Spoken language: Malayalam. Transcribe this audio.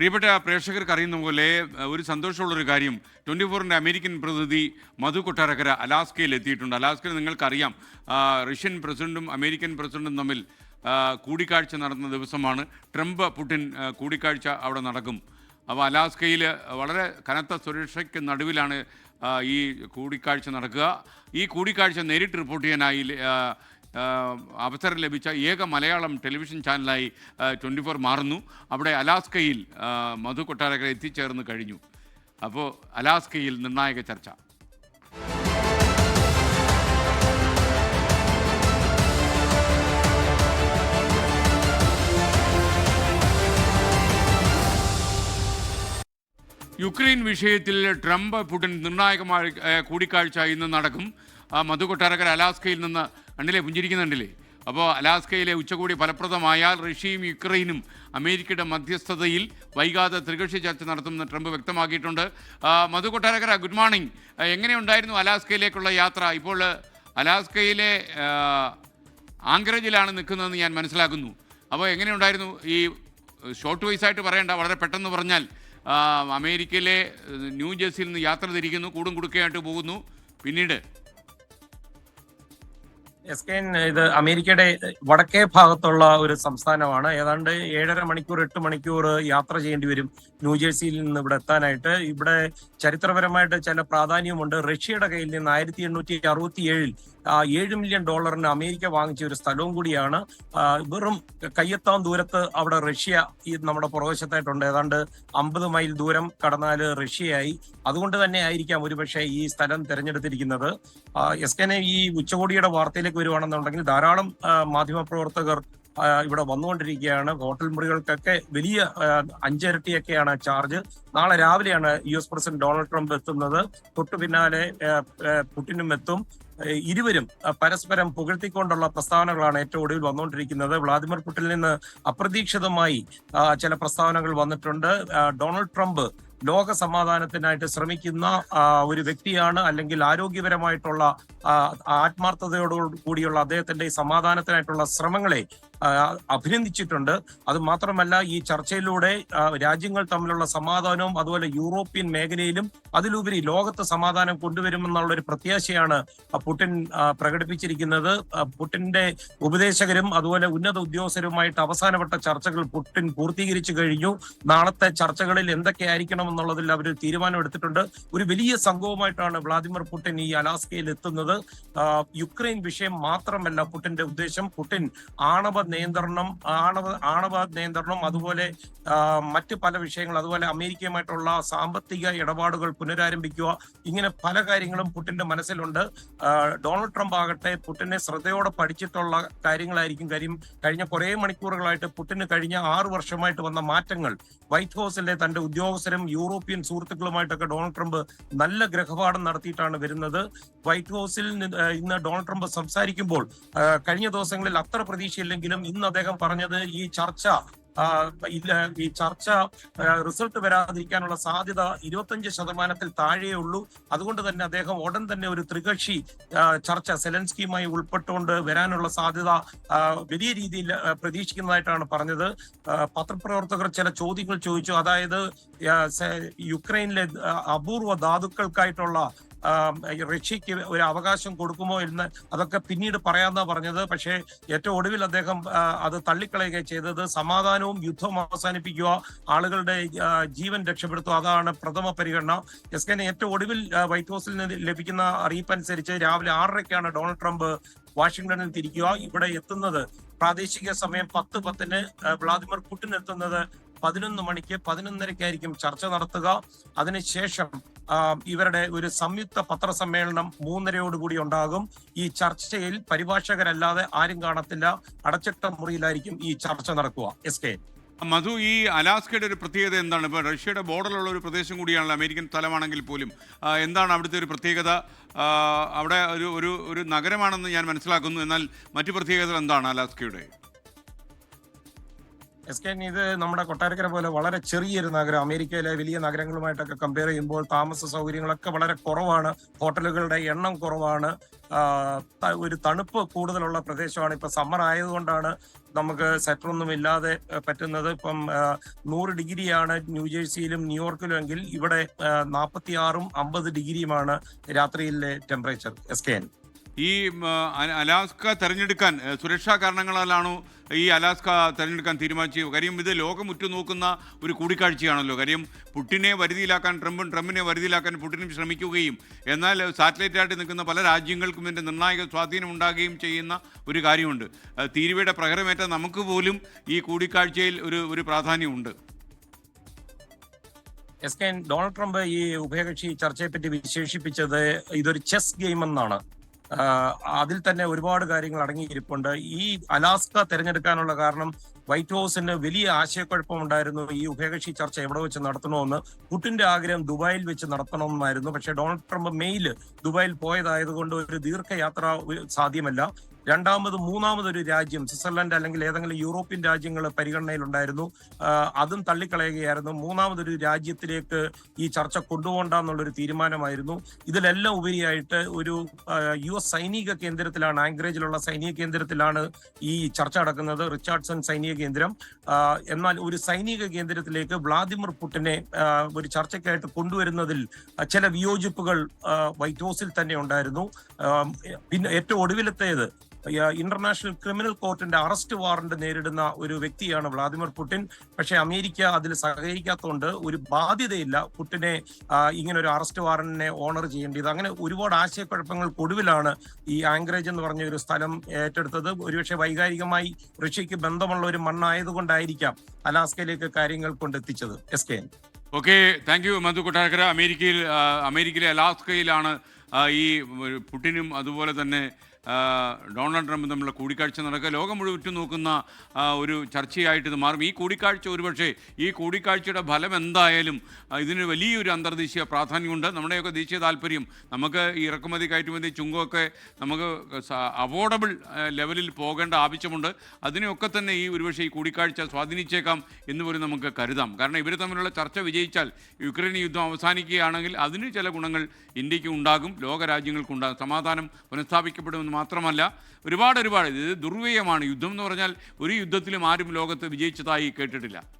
പ്രിയപ്പെട്ട പ്രേക്ഷകർക്ക് അറിയുന്ന പോലെ ഒരു സന്തോഷമുള്ളൊരു കാര്യം. ട്വന്റി ഫോറിന്റെ അമേരിക്കൻ പ്രതിനിധി മധു കൊട്ടാരക്കര അലാസ്കയിൽ എത്തിയിട്ടുണ്ട്. അലാസ്കയിൽ നിങ്ങൾക്കറിയാം റഷ്യൻ പ്രസിഡന്റും അമേരിക്കൻ പ്രസിഡന്റും തമ്മിൽ കൂടിക്കാഴ്ച നടന്ന ദിവസമാണ്. ട്രംപ് പുടിൻ കൂടിക്കാഴ്ച അവിടെ നടക്കും. അപ്പോൾ അലാസ്കയിൽ വളരെ കനത്ത സുരക്ഷയ്ക്ക് നടുവിലാണ് ഈ കൂടിക്കാഴ്ച നടക്കുക. ഈ കൂടിക്കാഴ്ച നേരിട്ട് റിപ്പോർട്ട് ചെയ്യാനായി അവസരം ലഭിച്ച ഏക മലയാളം ടെലിവിഷൻ ചാനലായി ട്വന്റി ഫോർ മാറുന്നു. അവിടെ അലാസ്കയിൽ മധു കൊട്ടാരക്കര എത്തിച്ചേർന്ന് കഴിഞ്ഞു. അപ്പോൾ അലാസ്കയിൽ നിർണായക ചർച്ച. യുക്രൈൻ വിഷയത്തിൽ ട്രംപ് പുടിൻ നിർണായകമായ കൂടിക്കാഴ്ച ഇന്ന് നടക്കും. മധു കൊട്ടാരക്കര അലാസ്കയിൽ നിന്ന് കണ്ടില്ലേ? പുഞ്ചിരിക്കുന്നുണ്ടല്ലേ അപ്പോൾ അലാസ്കയിലെ ഉച്ചകോടി ഫലപ്രദമായാൽ റഷ്യയും യുക്രൈനും അമേരിക്കയുടെ മധ്യസ്ഥതയിൽ വൈകാതെ ത്രികക്ഷി ചർച്ച നടത്തുമെന്ന് ട്രംപ് വ്യക്തമാക്കിയിട്ടുണ്ട്. Madhu Kottarakkara good morning. എങ്ങനെയുണ്ടായിരുന്നു അലാസ്കയിലേക്കുള്ള യാത്ര? ഇപ്പോൾ അലാസ്കയിലെ ആങ്കറേജിലാണ് നിൽക്കുന്നതെന്ന് ഞാൻ മനസ്സിലാക്കുന്നു. അപ്പോൾ എങ്ങനെയുണ്ടായിരുന്നു? ഈ ഷോർട്ട് വൈസ് ആയിട്ട് പറയേണ്ട വളരെ പെട്ടെന്ന് പറഞ്ഞാൽ അമേരിക്കയിലെ ന്യൂജേഴ്സിയിൽ ന്യൂ ജേഴ്സിയിൽ നിന്ന് യാത്ര തിരിക്കുന്നു കൂടും കുടുക്കയായിട്ട് പോകുന്നു. പിന്നീട് എസ് കെ ഇത് അമേരിക്കയുടെ വടക്കേ ഭാഗത്തുള്ള ഒരു സംസ്ഥാനമാണ്. ഏതാണ്ട് ഏഴര മണിക്കൂർ എട്ട് മണിക്കൂർ യാത്ര ചെയ്യേണ്ടി വരും ന്യൂജേഴ്സിയിൽ നിന്ന് ഇവിടെ എത്താനായിട്ട്. ഇവിടെ ചരിത്രപരമായിട്ട് ചില പ്രാധാന്യമുണ്ട്. റഷ്യയുടെ കയ്യിൽ നിന്ന് ആയിരത്തി എണ്ണൂറ്റി അറുപത്തി ഏഴിൽ ഏഴ് മില്യൺ ഡോളറിന് അമേരിക്ക വാങ്ങിച്ച ഒരു സ്ഥലവും കൂടിയാണ്. വെറും കയ്യെത്താൻ ദൂരത്ത് അവിടെ റഷ്യ ഈ നമ്മുടെ പുറവശത്തായിട്ടുണ്ട് ഏതാണ്ട് അമ്പത് മൈൽ ദൂരം കടന്നാൽ റഷ്യയായി. അതുകൊണ്ട് തന്നെ ആയിരിക്കാം ഒരുപക്ഷെ ഈ സ്ഥലം തിരഞ്ഞെടുത്തിരിക്കുന്നത്. എസ് കെനെ ഈ ഉച്ചകോടിയുടെ വാർത്തയിലേക്ക് വരുവാണെന്നുണ്ടെങ്കിൽ ധാരാളം മാധ്യമപ്രവർത്തകർ ഇവിടെ വന്നുകൊണ്ടിരിക്കുകയാണ്. ഹോട്ടൽ മുറികൾക്കൊക്കെ വലിയ അഞ്ചിരട്ടിയൊക്കെയാണ് ചാർജ്. നാളെ രാവിലെയാണ് U S president Donald Trump എത്തുന്നത്. തൊട്ടു പിന്നാലെ പുടിനും എത്തും. ഇരുവരും പരസ്പരം പുകഴ്ത്തിക്കൊണ്ടുള്ള പ്രസ്താവനകളാണ് ഏറ്റവും ഒടുവിൽ വന്നുകൊണ്ടിരിക്കുന്നത്. വ്ളാദിമിർ പുടിനിൽ നിന്ന് അപ്രതീക്ഷിതമായി ചില പ്രസ്താവനകൾ വന്നിട്ടുണ്ട്. ഡൊണാൾഡ് ട്രംപ് ലോക സമാധാനത്തിനായിട്ട് ശ്രമിക്കുന്ന ഒരു വ്യക്തിയാണ് അല്ലെങ്കിൽ ആരോഗ്യപരമായിട്ടുള്ള ആത്മാർത്ഥതയോടു കൂടിയുള്ള അദ്ദേഹത്തിന്റെ ഈ സമാധാനത്തിനായിട്ടുള്ള ശ്രമങ്ങളെ അഭിനന്ദിച്ചിട്ടുണ്ട്. അത് മാത്രമല്ല ഈ ചർച്ചയിലൂടെ രാജ്യങ്ങൾ തമ്മിലുള്ള സമാധാനവും അതുപോലെ യൂറോപ്യൻ മേഖലയിലും അതിലുപരി ലോകത്ത് സമാധാനം കൊണ്ടുവരുമെന്നുള്ള ഒരു പ്രത്യാശയാണ് പുടിൻ പ്രകടിപ്പിച്ചിരിക്കുന്നത്. പുടിന്റെ ഉപദേശകരും അതുപോലെ ഉന്നത ഉദ്യോഗസ്ഥരുമായിട്ട് അവസാനവട്ട ചർച്ചകൾ പുടിൻ പൂർത്തീകരിച്ചു കഴിഞ്ഞു. നാളത്തെ ചർച്ചകളിൽ എന്തൊക്കെ ആയിരിക്കണം എന്നുള്ളതിൽ അവർ തീരുമാനമെടുത്തിട്ടുണ്ട്. ഒരു വലിയ സംഘവുമായിട്ടാണ് വ്ളാദിമിർ പുടിൻ ഈ അലാസ്കയിൽ എത്തുന്നത്. യുക്രൈൻ വിഷയം മാത്രമല്ല പുടിന്റെ ഉദ്ദേശം. പുടിൻ ആണവ നിയന്ത്രണം ആണവ ആണവ നിയന്ത്രണം അതുപോലെ മറ്റ് പല വിഷയങ്ങൾ അതുപോലെ അമേരിക്കയുമായിട്ടുള്ള സാമ്പത്തിക ഇടപാടുകൾ പുനരാരംഭിക്കുക ഇങ്ങനെ പല കാര്യങ്ങളും പുട്ടിന്റെ മനസ്സിലുണ്ട്. ഡൊണാൾഡ് ട്രംപ് ആകട്ടെ പുടിനെ ശ്രദ്ധയോടെ പഠിച്ചിട്ടുള്ള കാര്യങ്ങളായിരിക്കും കാര്യം. കഴിഞ്ഞ കുറെ മണിക്കൂറുകളായിട്ട് പുടിന് കഴിഞ്ഞ ആറ് വർഷമായിട്ട് വന്ന മാറ്റങ്ങൾ. വൈറ്റ് ഹൗസിലെ തന്റെ ഉദ്യോഗസ്ഥരും യൂറോപ്യൻ സുഹൃത്തുക്കളുമായിട്ടൊക്കെ ഡൊണാൾഡ് ട്രംപ് നല്ല ഗ്രഹപാഠം നടത്തിയിട്ടാണ് വരുന്നത്. വൈറ്റ് ഹൗസിൽ ഇന്ന് ഡൊണാൾഡ് ട്രംപ് സംസാരിക്കുമ്പോൾ കഴിഞ്ഞ ദിവസങ്ങളിൽ അത്ര പ്രതീക്ഷയില്ലെങ്കിലും ഇന്ന് അദ്ദേഹം പറഞ്ഞത് ഈ ചർച്ച ഇല്ല ഈ ചർച്ച റിസൾട്ട് വരാതിരിക്കാനുള്ള സാധ്യത ഇരുപത്തഞ്ച് ശതമാനത്തിൽ താഴെയേ ഉള്ളൂ. അതുകൊണ്ട് തന്നെ അദ്ദേഹം ഉടൻ തന്നെ ഒരു ത്രികക്ഷി ചർച്ച സെലൻസ്കിയുമായി ഉൾപ്പെട്ടുകൊണ്ട് വരാനുള്ള സാധ്യത വലിയ രീതിയിൽ പ്രതീക്ഷിക്കുന്നതായിട്ടാണ് പറഞ്ഞത്. പത്രപ്രവർത്തകർ ചില ചോദ്യങ്ങൾ ചോദിച്ചു. അതായത് യുക്രൈനിലെ അപൂർവ ധാതുക്കൾക്കായിട്ടുള്ള റഷ്യക്ക് ഒരു അവകാശം കൊടുക്കുമോ എന്ന് അതൊക്കെ പിന്നീട് പറയാമെന്നാണ് പറഞ്ഞത്. പക്ഷേ ഏറ്റവും ഒടുവിൽ അദ്ദേഹം അത് തള്ളിക്കളയുക ചെയ്തത് സമാധാനവും യുദ്ധവും അവസാനിപ്പിക്കുക ആളുകളുടെ ജീവൻ രക്ഷപ്പെടുത്തുക അതാണ് പ്രഥമ പരിഗണന. എസ് കെ ഏറ്റവും ഒടുവിൽ വൈറ്റ് ഹൗസിൽ നിന്ന് ലഭിക്കുന്ന അറിയിപ്പനുസരിച്ച് രാവിലെ ആറരയ്ക്കാണ് ഡൊണാൾഡ് ട്രംപ് വാഷിംഗ്ടണിൽ തിരിക്കുക. ഇവിടെ എത്തുന്നത് പ്രാദേശിക സമയം പത്ത് പത്തിന് വ്ളാദിമിർ പുടിൻ എത്തുന്നത് പതിനൊന്ന് മണിക്ക് പതിനൊന്നരയ്ക്കായിരിക്കും ചർച്ച നടത്തുക. അതിനുശേഷം ഇവരുടെ ഒരു സംയുക്ത പത്രസമ്മേളനം മൂന്നരയോടുകൂടി ഉണ്ടാകും. ഈ ചർച്ചയിൽ പരിഭാഷകരല്ലാതെ ആരും കാണത്തില്ല. അടച്ചിട്ട മുറിയിലായിരിക്കും ഈ ചർച്ച നടക്കുക. S K. മധു ഈ അലാസ്കയുടെ ഒരു പ്രത്യേകത എന്താണ്? ഇപ്പോൾ റഷ്യയുടെ ബോർഡറിലുള്ള ഒരു പ്രദേശം കൂടിയാണല്ലോ അമേരിക്കൻ സ്ഥലമാണെങ്കിൽ പോലും. എന്താണ് അവിടുത്തെ ഒരു പ്രത്യേകത? അവിടെ ഒരു ഒരു ഒരു നഗരമാണെന്ന് ഞാൻ മനസ്സിലാക്കുന്നു. എന്നാൽ മറ്റു പ്രത്യേകതകൾ എന്താണ് അലാസ്കയുടെ? എസ് കെ ഇത് നമ്മുടെ കൊട്ടാരക്കര പോലെ വളരെ ചെറിയൊരു നഗരം അമേരിക്കയിലെ വലിയ നഗരങ്ങളുമായിട്ടൊക്കെ കമ്പയർ ചെയ്യുമ്പോൾ താമസ സൗകര്യങ്ങളൊക്കെ വളരെ കുറവാണ് ഹോട്ടലുകളുടെ എണ്ണം കുറവാണ് ഒരു തണുപ്പ് കൂടുതലുള്ള പ്രദേശമാണ്. ഇപ്പൊ സമ്മർ ആയതുകൊണ്ടാണ് നമുക്ക് സെറ്ററൊന്നും ഇല്ലാതെ പറ്റുന്നത്. ഇപ്പം നൂറ് ഡിഗ്രിയാണ് ന്യൂജേഴ്സിയിലും ന്യൂയോർക്കിലും എങ്കിൽ ഇവിടെ നാൽപ്പത്തി ആറും അമ്പത് ഡിഗ്രിയുമാണ് രാത്രിയിലെ ടെമ്പറേച്ചർ എസ് കെ എൻ ഈ അലാസ്ക തെരഞ്ഞെടുക്കാൻ സുരക്ഷാ കാരണങ്ങളാലാണോ ഈ അലാസ്ക തിരഞ്ഞെടുക്കാൻ തീരുമാനിച്ചു കാര്യം ഇത് ലോകം ഉറ്റുനോക്കുന്ന ഒരു കൂടിക്കാഴ്ചയാണല്ലോ. കാര്യം പുട്ടിനെ വരുതിയിലാക്കാൻ ട്രംപും ട്രംപിനെ വരുതിയിലാക്കാൻ പുട്ടിനും ശ്രമിക്കുകയും എന്നാൽ സാറ്റലൈറ്റായിട്ട് നിൽക്കുന്ന പല രാജ്യങ്ങൾക്കും ഇതിന്റെ നിർണായക സ്വാധീനം ഉണ്ടാകുകയും ചെയ്യുന്ന ഒരു കാര്യമുണ്ട്. തീരുവയുടെ പ്രഹരമേറ്റ നമുക്ക് പോലും ഈ കൂടിക്കാഴ്ചയിൽ ഒരു ഒരു പ്രാധാന്യമുണ്ട്. എസ് കെ ഡൊണാൾഡ് ട്രംപ് ഈ ഉഭയകക്ഷി ചർച്ചയെ പറ്റി വിശേഷിപ്പിച്ചത് ഇതൊരു ചെസ് ഗെയിം എന്നാണ് അതിൽ തന്നെ ഒരുപാട് കാര്യങ്ങൾ അടങ്ങിയിരിപ്പുണ്ട്. ഈ അലാസ്ക തെരഞ്ഞെടുക്കാനുള്ള കാരണം വൈറ്റ് ഹൗസിന് വലിയ ആശയക്കുഴപ്പമുണ്ടായിരുന്നു. ഈ ഉഭയകക്ഷി ചർച്ച എവിടെ വെച്ച് നടത്തണമെന്ന് പുട്ടിന്റെ ആഗ്രഹം ദുബായിൽ വെച്ച് നടത്തണമെന്നായിരുന്നു. പക്ഷേ ഡൊണാൾഡ് ട്രംപ് മെയിൽ ദുബായിൽ പോയതായതുകൊണ്ട് ഒരു ദീർഘയാത്ര സാധ്യമല്ല. രണ്ടാമത് മൂന്നാമത് ഒരു രാജ്യം സ്വിറ്റ്സർലൻഡ് അല്ലെങ്കിൽ ഏതെങ്കിലും യൂറോപ്യൻ രാജ്യങ്ങൾ പരിഗണനയിലുണ്ടായിരുന്നു. അതും തള്ളിക്കളയുകയായിരുന്നു. മൂന്നാമതൊരു രാജ്യത്തിലേക്ക് ഈ ചർച്ച കൊണ്ടുപോകണ്ടെന്നുള്ളൊരു തീരുമാനമായിരുന്നു. ഇതിലെല്ലാം ഉപരിയായിട്ട് ഒരു യു എസ് സൈനിക കേന്ദ്രത്തിലാണ് ആംഗ്രേജിലുള്ള സൈനിക കേന്ദ്രത്തിലാണ് ഈ ചർച്ച നടക്കുന്നത് റിച്ചാർഡ്സൺ സൈനിക കേന്ദ്രം. എന്നാൽ ഒരു സൈനിക കേന്ദ്രത്തിലേക്ക് വ്ളാദിമിർ പുട്ടിനെ ഒരു ചർച്ചയ്ക്കായിട്ട് കൊണ്ടുവരുന്നതിൽ ചില വിയോജിപ്പുകൾ വൈറ്റ് ഹൗസിൽ തന്നെ ഉണ്ടായിരുന്നു. പിന്നെ ഏറ്റവും ഒടുവിലത്തേത് ഇന്റർനാഷണൽ ക്രിമിനൽ കോർട്ടിന്റെ അറസ്റ്റ് വാറന്റ് നേരിടുന്ന ഒരു വ്യക്തിയാണ് വ്ളാദിമിർ പുടിൻ. പക്ഷെ അമേരിക്ക അതിൽ സഹകരിക്കാത്തതുകൊണ്ട് ഒരു ബാധ്യതയില്ല പുടിനെ ഇങ്ങനെ ഒരു അറസ്റ്റ് വാറന്റിനെ ഓണർ ചെയ്യേണ്ടത്. അങ്ങനെ ഒരുപാട് ആശയക്കുഴപ്പങ്ങൾ ഒടുവിലാണ് ഈ ആംഗ്രേജ് എന്ന് പറഞ്ഞ ഒരു സ്ഥലം ഏറ്റെടുത്തത്. ഒരുപക്ഷെ വൈകാരികമായി റഷ്യക്ക് ബന്ധമുള്ള ഒരു മണ്ണായതുകൊണ്ടായിരിക്കാം അലാസ്കയിലേക്ക് കാര്യങ്ങൾ കൊണ്ടെത്തിച്ചത്. S K okay thank you Madhu Kottarakkara. അമേരിക്കയിൽ അമേരിക്കയിലെ അലാസ്കയിലാണ് ഈ പുടിനും അതുപോലെ തന്നെ ഡൊണാൾഡ് ട്രംപ് തമ്മിലുള്ള കൂടിക്കാഴ്ച നടക്കുക. ലോകം മുഴുവൻ ഉറ്റുനോക്കുന്ന ഒരു ചർച്ചയായിട്ട് ഇത് മാറും. ഈ കൂടിക്കാഴ്ച ഒരുപക്ഷെ ഈ കൂടിക്കാഴ്ചയുടെ ഫലം എന്തായാലും ഇതിന് വലിയൊരു അന്തർദേശീയ പ്രാധാന്യമുണ്ട്. നമ്മുടെയൊക്കെ ദേശീയ താല്പര്യം നമുക്ക് ഈ ഇറക്കുമതി കയറ്റുമതി ചുങ്കമൊക്കെ നമുക്ക് അവോർഡബിൾ ലെവലിൽ പോകേണ്ട ആവശ്യമുണ്ട്. അതിനെയൊക്കെ തന്നെ ഈ ഒരുപക്ഷെ ഈ കൂടിക്കാഴ്ച സ്വാധീനിച്ചേക്കാം എന്ന് പോലും നമുക്ക് കരുതാം. കാരണം ഇവർ തമ്മിലുള്ള ചർച്ച വിജയിച്ചാൽ യുക്രൈൻ യുദ്ധം അവസാനിക്കുകയാണെങ്കിൽ അതിന് ചില ഗുണങ്ങൾ ഇന്ത്യയ്ക്ക് ഉണ്ടാകും. ലോകരാജ്യങ്ങൾക്കുണ്ടാകും. സമാധാനം പുനഃസ്ഥാപിക്കപ്പെടുമെന്ന് മാത്രമല്ല ഒരുപാട് ഒരുപാട് ഇത് ദുർവ്യയമാണ്. യുദ്ധം എന്ന് പറഞ്ഞാൽ ഒരു യുദ്ധത്തിലും ആരും ലോകത്ത് വിജയിച്ചതായി കേട്ടിട്ടില്ല.